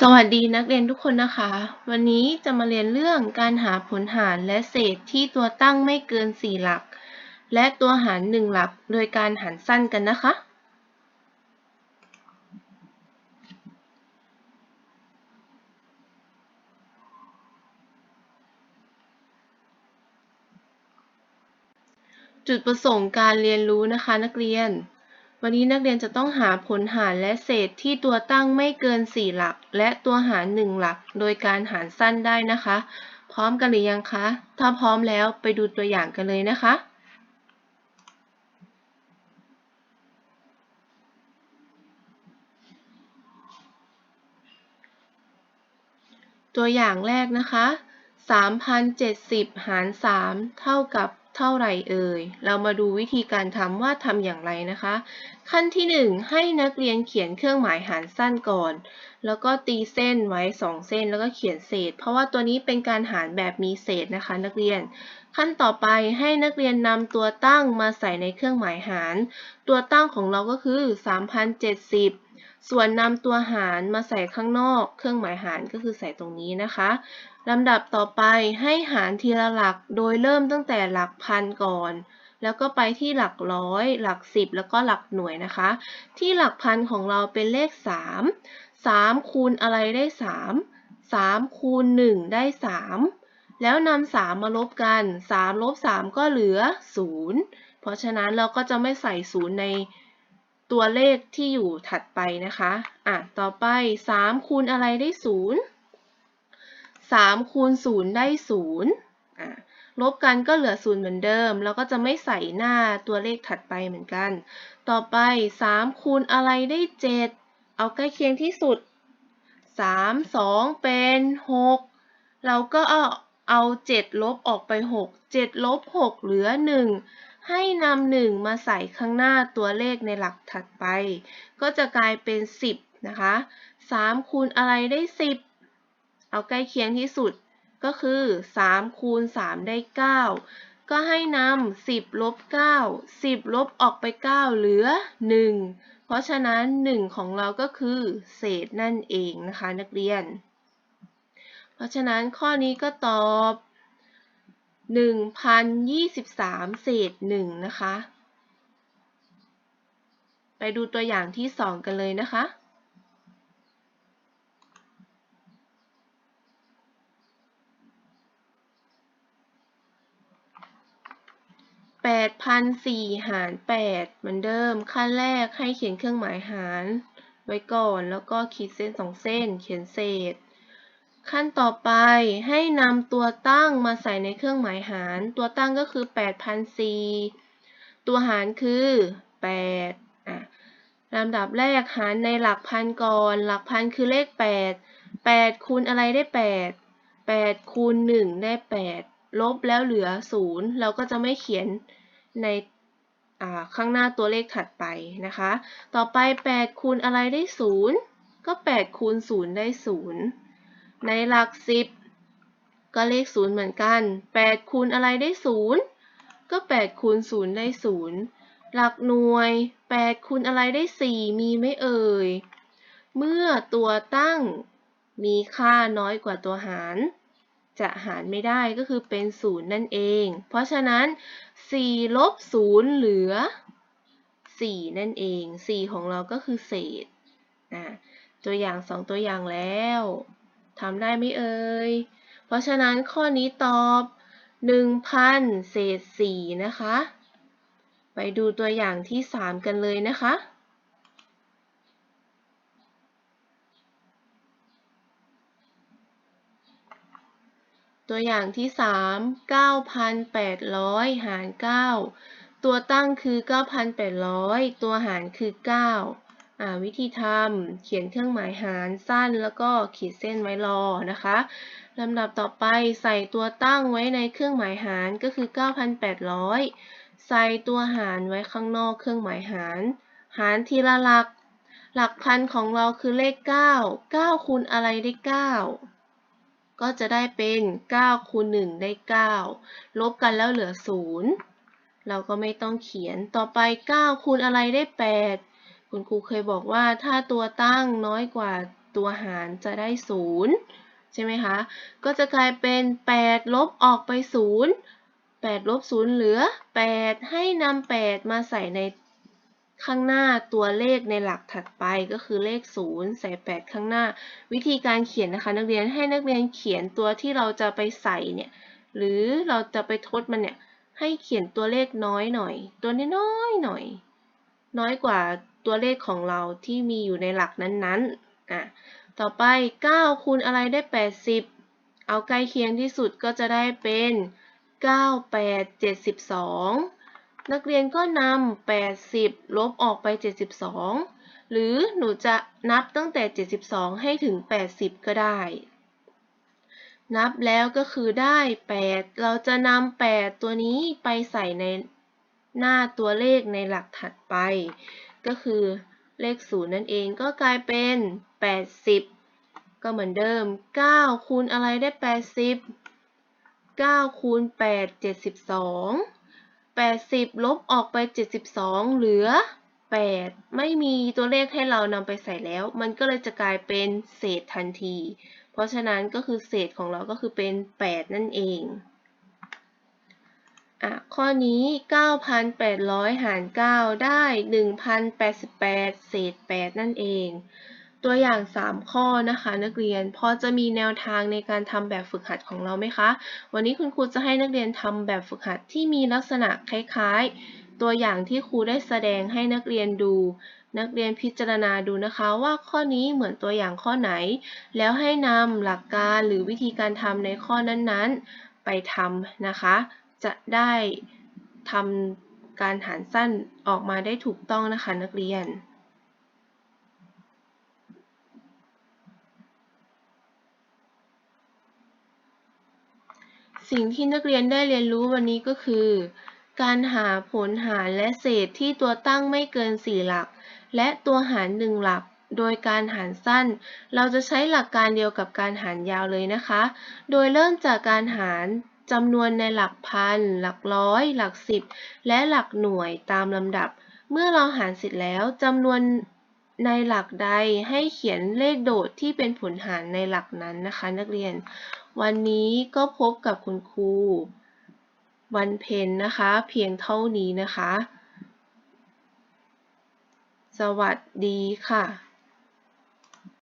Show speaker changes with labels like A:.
A: สวัสดีนักเรียนทุกคนนะคะ วันนี้จะมาเรียนเรื่องการหาผลหารและเศษที่ตัวตั้งไม่เกิน 4 หลัก และตัวหาร 1 หลัก โดยการหารสั้นกันนะคะ จุดประสงค์การเรียนรู้นะคะนักเรียน วันนี้นักเรียนจะต้องหาผลหารและเศษที่ตัวตั้งไม่เกิน 4 หลัก และตัวหาร 1 หลัก โดยการหารสั้นได้นะคะ พร้อมกันหรือยังคะ ถ้าพร้อมแล้วไปดูตัวอย่างกันเลยนะคะตัวอย่างแรกนะคะ 3,070 หาร 3 เท่ากับ เท่าไรเอ่ย เรามาดูวิธีการทำว่าทำอย่างไรนะคะ ขั้นที่ 1 ให้นักเรียนเขียนเครื่องหมายหารสั้นก่อน แล้วก็ตีเส้นไว้ 2 เส้นแล้วก็เขียนเศษ เพราะว่าตัวนี้เป็นการหารแบบมีเศษนะคะ นักเรียน ขั้นต่อไปให้นักเรียนนำตัวตั้งมาใส่ในเครื่องหมายหาร ตัวตั้งของเราก็คือ 3,070ส่วนนำตัวหารมาใส่ข้างนอก เครื่องหมายหารก็คือใส่ตรงนี้นะคะ ลำดับต่อไปให้หารทีละหลักโดยเริ่มตั้งแต่หลักพันก่อน แล้วก็ไปที่หลักร้อย หลักสิบแล้วก็หลักหน่วยนะคะ ที่หลักพันของเราเป็นเลข 3 3คูณอะไรได้ 3 3คูณ1ได้ 3 แล้วนำ3มาลบกัน 3 ลบ 3 ก็เหลือ 0 เพราะฉะนั้นเราก็จะไม่ใส่ 0 ในตัวเลขที่อยู่ถัดไปนะคะ อะ ต่อไป 3 คูณอะไรได้ 0 3คูณ0ได้0ลบกันก็เหลือ 0 เหมือนเดิม แล้วก็จะไม่ใส่หน้าตัวเลขถัดไปเหมือนกัน ต่อไป 3 คูณอะไรได้ 7 เอาใกล้เคียงที่สุด 3 2 เป็น 6 เราก็เอาเอา 7 ลบออกไป 6 7 ลบ 6 เหลือ 1 ให้นำ1มาใส่ข้างหน้าตัวเลขในหลักถัดไป ก็จะกลายเป็น 10 นะคะ 3 คูณอะไรได้ 10 เอาใกล้เคียงที่สุดก็คือ3คูณ3ได้ 9 ก็ให้นำ10ลบ9 10 ลบออกไป 9 เหลือ 1 เพราะฉะนั้น 1 ของเราก็คือ เศษนั่นเองนะคะนักเรียน เพราะฉะนั้นข้อนี้ก็ตอบ 1,023 เศษ 1 นะคะ ไปดูตัวอย่างที่ 2 กันเลยนะคะ 8,004 หาร 8 เหมือนเดิม ขั้นแรกให้เขียนเครื่องหมายหาร ไว้ก่อน แล้วก็ขีดเส้นสองเส้น เขียนเศษ ขั้นต่อไปให้นำตัวตั้งมาใส่ในเครื่องหมายหาร ตัวตั้งก็คือ 8,004 ตัวหารคือ 8 อะลำดับแรกหารในหลักพันก่อน หลักพันคือเลข 8 8คูณอะไรได้ 8 8คูณ1ได้ 8 ลบแล้วเหลือ 0 เราก็จะไม่เขียนในข้างหน้าตัวเลขถัดไปนะคะ ต่อไป 8 คูณอะไรได้ 0 ก็ 8 คูณ 0 ได้ 0 ในหลัก 10 ก็เลข 0 เหมือนกัน 8 คูณอะไรได้ 0 ก็ 8 คูณ 0 ได้ 0 หลักหน่วย 8 คูณอะไรได้ 4 มีไม่เอ่ย เมื่อตัวตั้งมีค่าน้อยกว่าตัวหาร จะหารไม่ได้ก็คือเป็น 0 นั่นเอง เพราะฉะนั้น 4 ลบ 0 เหลือ 4 นั่นเอง 4 ของเราก็คือเศษนะตัวอย่าง 2 ตัวอย่างแล้วทำได้ไหมเอ่ย เพราะฉะนั้นข้อนี้ตอบ 1,000 เศษ 4 นะคะ ไปดูตัวอย่างที่ 3 กันเลยนะคะ ตัวอย่างที่ 3 9,800 หาร 9 ตัวตั้งคือ 9,800 ตัวหารคือ9อ่าวิธีทำเขียนเครื่องหมายหารสั้นแล้วก็ขีดเส้นไว้รอนะคะลำดับต่อไปใส่ตัวตั้งไว้ในเครื่องหมายหารก็คือ 9,800 ใส่ตัวหารไว้ข้างนอกเครื่องหมายหาร หารทีละหลัก หลักพันของเราคือเลข 9 9คูณอะไรได้ 9 ก็จะได้เป็น9คูณ1ได้ 9 ลบกันแล้วเหลือ 0 เราก็ไม่ต้องเขียนต่อไป 9 คูณอะไรได้ 8 คุณครูเคยบอกว่าถ้าตัวตั้งน้อยกว่าตัวหารจะได้ 0 ใช่ไหมคะ ก็จะกลายเป็น 8 ลบออกไป 0 8 ลบ 0 เหลือ 8 ให้นำ8มาใส่ใน ข้างหน้าตัวเลขในหลักถัดไปก็คือเลข 0 ใส่ 8 ข้างหน้า วิธีการเขียนนะคะ นักเรียนให้นักเรียนเขียนตัวที่เราจะไปใส่เนี่ยหรือเราจะไปทดมันเนี่ยให้เขียนตัวเลขน้อยหน่อย ตัวน้อยหน่อย น้อยกว่าตัวเลขของเราที่มีอยู่ในหลักนั้นๆอะต่อไป 9 คูณอะไรได้ 80 เอาใกล้เคียงที่สุดก็จะได้เป็น 9 8 72 นักเรียนก็นำ80 ลบออกไป 72 หรือหนูจะนับตั้งแต่ 72 ให้ถึง 80 ก็ได้ นับแล้วก็คือได้ 8 เราจะนำ8 ตัวนี้ไปใส่ในหน้าตัวเลขในหลักถัดไป ก็คือเลข 0 นั่นเองก็กลายเป็น 80 ก็เหมือนเดิม 9 คูณอะไรได้ 80 9คูณ8 72 80 ลบออกไป 72 เหลือ 8 ไม่มีตัวเลขให้เรานำไปใส่แล้ว มันก็เลยจะกลายเป็นเศษทันที เพราะฉะนั้นก็คือเศษของเราก็คือเป็น 8 นั่นเองอะข้อนี้ 9,800 หาร 9 ได้ 1,088 เศษ 8 นั่นเอง ตัวอย่าง 3 ข้อนะคะ นักเรียนพอจะมีแนวทางในการทำแบบฝึกหัดของเราไหมคะ วันนี้คุณครูจะให้นักเรียนทำแบบฝึกหัดที่มีลักษณะคล้ายๆ ตัวอย่างที่ครูได้แสดงให้นักเรียนดู นักเรียนพิจารณาดูนะคะว่าข้อนี้เหมือนตัวอย่างข้อไหน แล้วให้นำหลักการหรือวิธีการทำในข้อนั้นๆ ไปทำนะคะ จะได้ทำการหารสั้นออกมาได้ถูกต้องนะคะนักเรียน สิ่งที่นักเรียนได้เรียนรู้วันนี้ก็คือ การหาผลหารและเศษที่ตัวตั้งไม่เกิน 4 หลัก และตัวหาร 1 หลัก โดยการหารสั้น เราจะใช้หลักการเดียวกับการหารยาวเลยนะคะ โดยเริ่มจากการหารจำนวนในหลักพัน หลักร้อย หลักสิบ และหลักหน่วยตามลำดับ เมื่อเราหารเสร็จแล้วจำนวน ในหลักใดให้เขียนเลขโดดที่เป็นผลหารในหลักนั้นนะคะ นักเรียน วันนี้ก็พบกับคุณครูวันเพ็ญนะคะ เพียงเท่านี้นะคะ สวัสดีค่ะ